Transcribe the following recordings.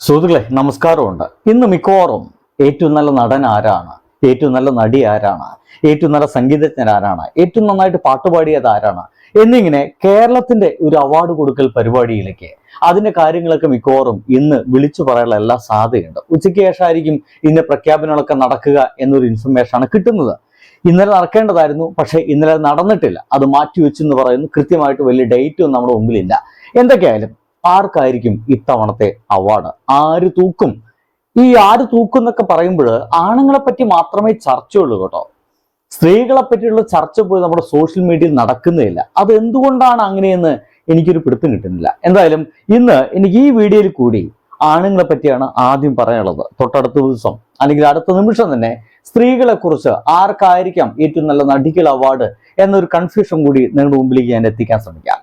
സുഹൃത്തുക്കളെ നമസ്കാരമുണ്ട്. ഇന്ന് മിക്കവാറും ഏറ്റവും നല്ല നടൻ ആരാണ്? ഏറ്റവും നല്ല നടി ആരാണ്? ഏറ്റവും നല്ല സംഗീതജ്ഞൻ ആരാണ്? ഏറ്റവും നന്നായിട്ട് പാട്ടുപാടിയത് ആരാണ്? എന്നിങ്ങനെ കേരളത്തിന്റെ ഒരു അവാർഡ് കൊടുക്കൽ പരിപാടിയിലേക്ക് അതിന്റെ കാര്യങ്ങളൊക്കെ മിക്കവാറും ഇന്ന് വിളിച്ചു പറയാനുള്ള എല്ലാ സാധ്യതയുണ്ട്. ഉച്ചയ്ക്ക് ശേഷമായിരിക്കും ഇതിന്റെ പ്രഖ്യാപനങ്ങളൊക്കെ നടക്കുക എന്നൊരു ഇൻഫർമേഷൻ ആണ് കിട്ടുന്നത്. ഇന്നലെ നടക്കേണ്ടതായിരുന്നു പക്ഷേ ഇന്നലെ നടന്നിട്ടില്ല. അത് മാറ്റിവെച്ചു എന്ന് പറയുന്നു കൃത്യമായിട്ട് വലിയ ഡേറ്റ് ഒന്നും നമ്മുടെ മുമ്പിലില്ല. എന്തൊക്കെയായാലും ആർക്കായിരിക്കും ഇത്തവണത്തെ അവാർഡ്? ആര് തൂക്കും? ഈ ആര് തൂക്കും എന്നൊക്കെ പറയുമ്പോൾ ആണുങ്ങളെ പറ്റി മാത്രമേ ചർച്ചയുള്ളൂ കേട്ടോ. സ്ത്രീകളെ പറ്റിയുള്ള ചർച്ച പോയി നമ്മുടെ സോഷ്യൽ മീഡിയയിൽ നടക്കുന്നില്ല അത് എന്തുകൊണ്ടാണ് അങ്ങനെയെന്ന് എനിക്കൊരു പിടുത്തം കിട്ടുന്നില്ല. എന്തായാലും ഇന്ന് എനിക്ക് ഈ വീഡിയോയിൽ കൂടി ആണുങ്ങളെ പറ്റിയാണ് ആദ്യം പറയാനുള്ളത്. തൊട്ടടുത്ത ദിവസം അല്ലെങ്കിൽ അടുത്ത നിമിഷം തന്നെ സ്ത്രീകളെ കുറിച്ച് ആർക്കായിരിക്കാം ഏറ്റവും നല്ല നടികൾ അവാർഡ് എന്നൊരു കൺഫ്യൂഷൻ കൂടി നിങ്ങളുടെ മുമ്പിലേക്ക് ഞാൻ എത്തിക്കാൻ ശ്രമിക്കാം.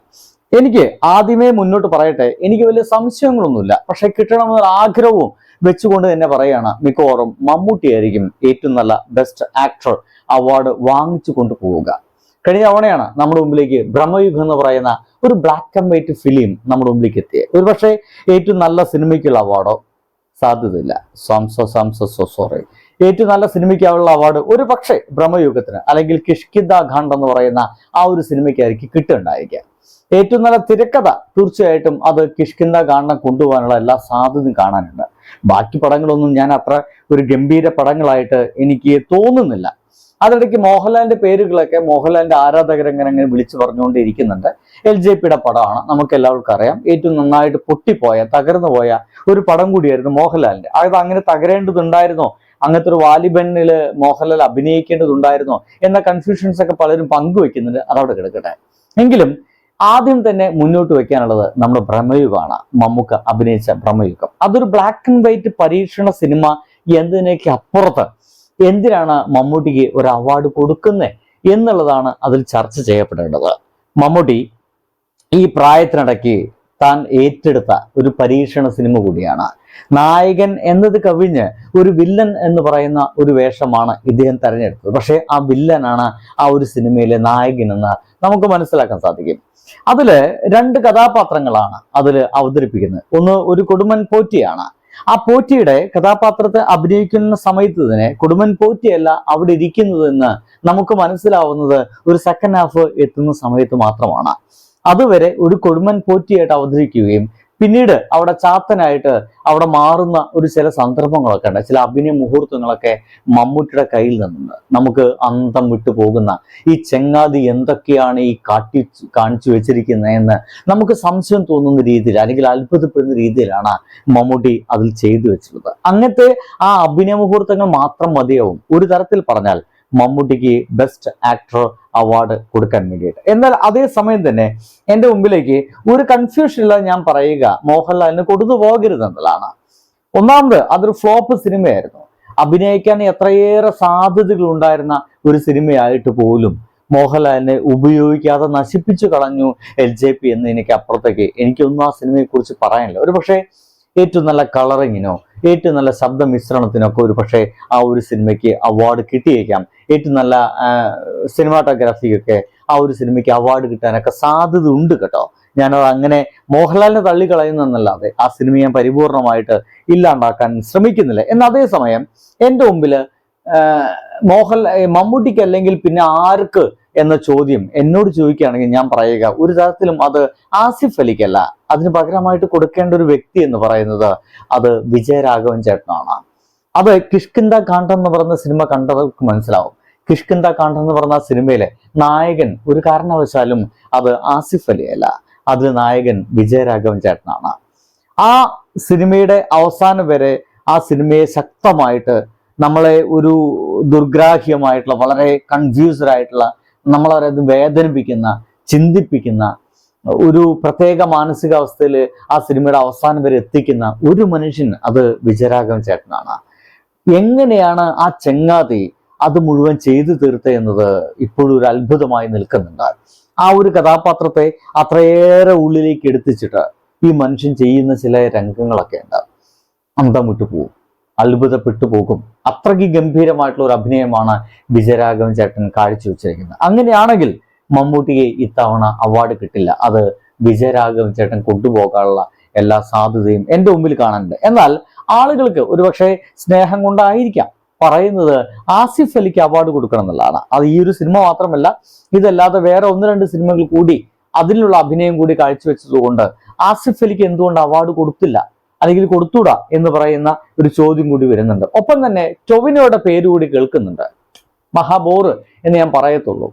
എനിക്ക് ആദ്യമേ മുന്നോട്ട് പറയട്ടെ എനിക്ക് വലിയ സംശയങ്ങളൊന്നുമില്ല. പക്ഷെ കിട്ടണമെന്നൊരു ആഗ്രഹവും വെച്ചുകൊണ്ട് തന്നെ പറയുകയാണ് മിക്കവാറും മമ്മൂട്ടിയായിരിക്കും ഏറ്റവും നല്ല ബെസ്റ്റ് ആക്ടർ അവാർഡ് വാങ്ങിച്ചു കൊണ്ടുപോവുക കഴിഞ്ഞ തവണയാണ് നമ്മുടെ മുമ്പിലേക്ക് ബ്രഹ്മയുഗം എന്ന് പറയുന്ന ഒരു ബ്ലാക്ക് ആൻഡ് വൈറ്റ് ഫിലിം നമ്മുടെ മുമ്പിലേക്ക് എത്തിയത്. ഒരു പക്ഷേ ഏറ്റവും നല്ല സിനിമയ്ക്കുള്ള അവാർഡോ സാധ്യതയില്ല. സംസോ സംസോ സോ സോറി ഏറ്റവും നല്ല സിനിമയ്ക്കാവുള്ള അവാർഡ് ഒരു പക്ഷേ ബ്രഹ്മയുഗത്തിന് അല്ലെങ്കിൽ കിഷ്കിദ ഖാണ്ട് എന്ന് പറയുന്ന ആ ഒരു സിനിമയ്ക്കായിരിക്കും കിട്ടുന്നുണ്ടായിരിക്കുക ഏറ്റവും നല്ല തിരക്കഥ തീർച്ചയായിട്ടും അത് കിഷ്കിന്ദ ഗാനം കൊണ്ടുപോകാനുള്ള എല്ലാ സാധ്യതയും കാണാനുണ്ട്. ബാക്കി പടങ്ങളൊന്നും ഞാൻ അത്ര ഒരു ഗംഭീര പടങ്ങളായിട്ട് എനിക്ക് തോന്നുന്നില്ല. അതിനിടയ്ക്ക് മോഹൻലാലിന്റെ പേരുകളൊക്കെ മോഹൻലാലിന്റെ ആരാധകരങ്ങനെ അങ്ങനെ വിളിച്ചു പറഞ്ഞുകൊണ്ടിരിക്കുന്നുണ്ട്. എൽ ജെ പിയുടെ പടമാണ്. നമുക്ക് എല്ലാവർക്കും അറിയാം. ഏറ്റവും നന്നായിട്ട് പൊട്ടിപ്പോയ തകർന്നു പോയ ഒരു പടം കൂടിയായിരുന്നു മോഹൻലാലിന്റെ. അത് അങ്ങനെ തകരേണ്ടതുണ്ടായിരുന്നോ? അങ്ങനത്തെ ഒരു വാലിബനിൽ മോഹൻലാൽ അഭിനയിക്കേണ്ടതുണ്ടായിരുന്നോ? എന്ന കൺഫ്യൂഷൻസ് ഒക്കെ പലരും പങ്കുവെക്കുന്നുണ്ട്. അതവിടെ കിടക്കട്ടെ. എങ്കിലും ആദ്യം തന്നെ മുന്നോട്ട് വെക്കാനുള്ളത് നമ്മുടെ ഭ്രമയുഗമാണ് മമ്മൂക്ക അഭിനയിച്ച ഭ്രമയുഗം അതൊരു ബ്ലാക്ക് ആൻഡ് വൈറ്റ് പരീക്ഷണ സിനിമ എന്നതിനേക്ക് അപ്പുറത്ത് എന്തിനാണ് മമ്മൂട്ടിക്ക് ഒരു അവാർഡ് കൊടുക്കുന്നത് എന്നുള്ളതാണ് അതിൽ ചർച്ച ചെയ്യപ്പെടേണ്ടത്. മമ്മൂട്ടി ഈ പ്രായത്തിനിടയ്ക്ക് താൻ ഏറ്റെടുത്ത ഒരു പരീക്ഷണ സിനിമ കൂടിയാണ്. നായകൻ എന്നത് കവിഞ്ഞ് ഒരു വില്ലൻ എന്ന് പറയുന്ന ഒരു വേഷമാണ് ഇദ്ദേഹം തെരഞ്ഞെടുത്തത്. പക്ഷേ ആ വില്ലനാണ് ആ ഒരു സിനിമയിലെ നായകൻ എന്ന് നമുക്ക് മനസ്സിലാക്കാൻ സാധിക്കും. അതിൽ രണ്ട് കഥാപാത്രങ്ങളാണ് അതിൽ അവതരിപ്പിക്കുന്നത്. ഒന്ന് ഒരു കൊടുമൻ പോറ്റിയാണ്. ആ പോറ്റിയുടെ കഥാപാത്രത്തെ അഭിനയിക്കുന്ന സമയത്ത് തന്നെ കൊടുമൻ പോറ്റിയല്ല അവിടെ ഇരിക്കുന്നതെന്ന് നമുക്ക് മനസ്സിലാവുന്നത് ഒരു സെക്കൻഡ് ഹാഫ് എത്തുന്ന സമയത്ത് മാത്രമാണ്. അതുവരെ ഒരു കൊടുമൻ പോറ്റിയായിട്ട് അവതരിക്കുകയും പിന്നീട് അവിടെ ചാത്തനായിട്ട് അവിടെ മാറുന്ന ഒരു ചില സന്ദർഭങ്ങളൊക്കെ ഉണ്ട്. ചില അഭിനയ മുഹൂർത്തങ്ങളൊക്കെ മമ്മൂട്ടിയുടെ കയ്യിൽ നിന്നുണ്ട്. നമുക്ക് അന്തം വിട്ടു പോകുന്ന ഈ ചെങ്ങാതി എന്തൊക്കെയാണ് ഈ കാട്ടി കാണിച്ചു വെച്ചിരിക്കുന്നത് എന്ന് നമുക്ക് സംശയം തോന്നുന്ന രീതിയിൽ അല്ലെങ്കിൽ അത്ഭുതപ്പെടുന്ന രീതിയിലാണ് മമ്മൂട്ടി അതിൽ ചെയ്തു വെച്ചിട്ടുള്ളത് അങ്ങനത്തെ ആ അഭിനയ മുഹൂർത്തങ്ങൾ മാത്രം മതിയാവും. ഒരു തരത്തിൽ പറഞ്ഞാൽ മമ്മൂട്ടിക്ക് ബെസ്റ്റ് ആക്ടർ അവാർഡ് കൊടുക്കാൻ വേണ്ടിയിട്ട്. എന്നാൽ അതേ സമയം തന്നെ എന്റെ മുമ്പിലേക്ക് ഒരു കൺഫ്യൂഷൻ ഇല്ല ഞാൻ പറയുക മോഹൻലാലിന് കൊടുത്തു പോകരുത് എന്നുള്ളതാണ്. ഒന്നാമത് അതൊരു ഫ്ലോപ്പ് സിനിമയായിരുന്നു. അഭിനയിക്കാൻ എത്രയേറെ സാധ്യതകൾ ഉണ്ടായിരുന്ന ഒരു സിനിമയായിട്ട് പോലും മോഹൻലാലിനെ ഉപയോഗിക്കാതെ നശിപ്പിച്ചു കളഞ്ഞു എൽ ജെ പി എനിക്ക് അപ്പുറത്തേക്ക് എനിക്കൊന്നും ആ സിനിമയെ കുറിച്ച് പറയാനില്ല. ഒരു പക്ഷേ ഏറ്റവും നല്ല കളറിങ്ങിനോ ഏറ്റവും നല്ല ശബ്ദ മിശ്രണത്തിനൊക്കെ ഒരു പക്ഷേ ആ ഒരു സിനിമയ്ക്ക് അവാർഡ് കിട്ടിയേക്കാം. ഏറ്റവും നല്ല സിനിമാറ്റോഗ്രാഫിയൊക്കെ ആ ഒരു സിനിമയ്ക്ക് അവാർഡ് കിട്ടാനൊക്കെ സാധ്യത ഉണ്ട് കേട്ടോ. ഞാനത് അങ്ങനെ മോഹൻലാലിനെ തള്ളിക്കളയുന്നതെന്നല്ലാതെ ആ സിനിമ ഞാൻ പരിപൂർണമായിട്ട് ഇല്ലാണ്ടാക്കാൻ ശ്രമിക്കുന്നില്ല. എന്നാൽ അതേസമയം എന്റെ മുമ്പിൽ മോഹൻ മമ്മൂട്ടിക്ക് അല്ലെങ്കിൽ പിന്നെ ആർക്ക് എന്ന ചോദ്യം എന്നോട് ചോദിക്കുകയാണെങ്കിൽ ഞാൻ പറയുക ഒരു തരത്തിലും അത് ആസിഫ് അലിക്കല്ല. അതിന് പകരമായിട്ട് കൊടുക്കേണ്ട ഒരു വ്യക്തി എന്ന് പറയുന്നത് അത് വിജയരാഘവൻ ചേട്ടനാണ്. അത് കിഷ്കിന്ദ കാണ്ഡം എന്ന് പറയുന്ന സിനിമ കണ്ടവർക്ക് മനസ്സിലാവും. കിഷ്കിന്ദ കാണ്ഡം എന്ന് പറഞ്ഞ സിനിമയിലെ നായകൻ ഒരു കാരണവശാലും അത് ആസിഫ് അലി അല്ല. അതിൽ നായകൻ വിജയരാഘവൻ ചേട്ടനാണ്. ആ സിനിമയുടെ അവസാനം വരെ ആ സിനിമയെ ശക്തമായിട്ട് നമ്മളെ ഒരു ദുർഗ്രാഹ്യമായിട്ടുള്ള വളരെ കൺഫ്യൂസ്ഡ് ആയിട്ടുള്ള നമ്മളെ വേദനിപ്പിക്കുന്ന ചിന്തിപ്പിക്കുന്ന ഒരു പ്രത്യേക മാനസികാവസ്ഥയിൽ ആ സിനിമയുടെ അവസാനം വരെ എത്തിക്കുന്ന ഒരു മനുഷ്യൻ അത് വിജയരാഘവൻ ചേട്ടനാണ്. എങ്ങനെയാണ് ആ ചെങ്ങാതി അത് മുഴുവൻ ചെയ്തു തീർത്ത എന്നത് ഇപ്പോഴും ഒരു അത്ഭുതമായി നിൽക്കുന്നുണ്ട്. ആ ഒരു കഥാപാത്രത്തെ അത്രയേറെ ഉള്ളിലേക്ക് എടുത്തിച്ചിട്ട് ഈ മനുഷ്യൻ ചെയ്യുന്ന ചില രംഗങ്ങളൊക്കെ ഉണ്ട്. അന്തം വിട്ടു അത്ഭുതപ്പെട്ടു പോകും. അത്രയ്ക്ക് ഗംഭീരമായിട്ടുള്ള ഒരു അഭിനയമാണ് വിജയരാഘവൻ ചേട്ടൻ കാഴ്ചവെച്ചിരിക്കുന്നത്. അങ്ങനെയാണെങ്കിൽ മമ്മൂട്ടിയെ ഇത്തവണ അവാർഡ് കിട്ടില്ല. അത് വിജയരാഘവൻ ചേട്ടൻ കൊണ്ടുപോകാനുള്ള എല്ലാ സാധ്യതയും എന്റെ മുമ്പിൽ കാണാനുണ്ട്. എന്നാൽ ആളുകൾക്ക് ഒരുപക്ഷെ സ്നേഹം കൊണ്ടായിരിക്കാം. പറയുന്നത് ആസിഫ് അലിക്ക് അവാർഡ് കൊടുക്കണം എന്നുള്ളതാണ്. അത് ഈ ഒരു സിനിമ മാത്രമല്ല ഇതല്ലാതെ വേറെ ഒന്ന് രണ്ട് സിനിമകൾ കൂടി അതിലുള്ള അഭിനയം കൂടി കാഴ്ചവെച്ചതുകൊണ്ട് ആസിഫ് അലിക്ക് എന്തുകൊണ്ട് അവാർഡ് കൊടുത്തില്ല? അല്ലെങ്കിൽ കൊടുത്തൂടാ എന്ന് പറയുന്ന ഒരു ചോദ്യം കൂടി വരുന്നുണ്ട്. ഒപ്പം തന്നെ ടൊവിനോയുടെ പേര് കൂടി കേൾക്കുന്നുണ്ട്. മഹാബോർ എന്ന് ഞാൻ പറയത്തുള്ളൂ.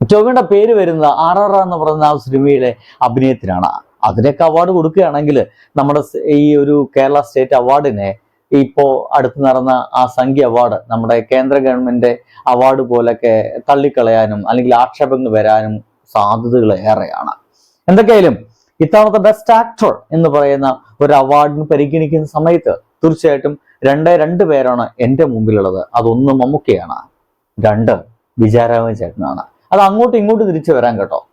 ടൊവിനോയുടെ പേര് വരുന്നത് ആർ ആർ എന്ന് പറയുന്ന ആ സിനിമയിലെ അഭിനയത്തിനാണ്. അതിനൊക്കെ അവാർഡ് കൊടുക്കുകയാണെങ്കിൽ നമ്മുടെ ഈ ഒരു കേരള സ്റ്റേറ്റ് അവാർഡിനെ ഇപ്പോ അടുത്ത് നടന്ന ആ സംഖ്യ അവാർഡ് നമ്മുടെ കേന്ദ്ര ഗവൺമെന്റ് അവാർഡ് പോലൊക്കെ തള്ളിക്കളയാനും അല്ലെങ്കിൽ ആക്ഷേപങ്ങൾ വരാനും സാധ്യതകൾ ഏറെയാണ്. എന്തൊക്കെയായാലും ഇത്തവണത്തെ ബെസ്റ്റ് ആക്ടർ എന്ന് പറയുന്ന ഒരു അവാർഡിന് പരിഗണിക്കുന്ന സമയത്ത് തീർച്ചയായിട്ടും രണ്ടേ രണ്ട് പേരാണ് എന്റെ മുമ്പിലുള്ളത്. അതൊന്ന് മമ്മൂക്കയാണ്. രണ്ട് വിജയരാഘവൻ ചേട്ടനാണ്. അത് അങ്ങോട്ടും ഇങ്ങോട്ടും തിരിച്ചു വരാൻ കേട്ടോ.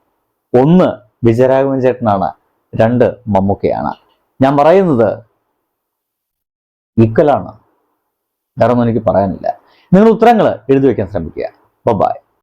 ഒന്ന് വിജയരാഘവൻ ചേട്ടനാണ്. രണ്ട് മമ്മൂക്കയാണ്. ഞാൻ പറയുന്നത് ഈക്വലാണ്. വേറെ ഒന്നും എനിക്ക് പറയാനില്ല. നിങ്ങൾ ഉത്തരങ്ങൾ എഴുതി വയ്ക്കാൻ ശ്രമിക്കുക. ബൈ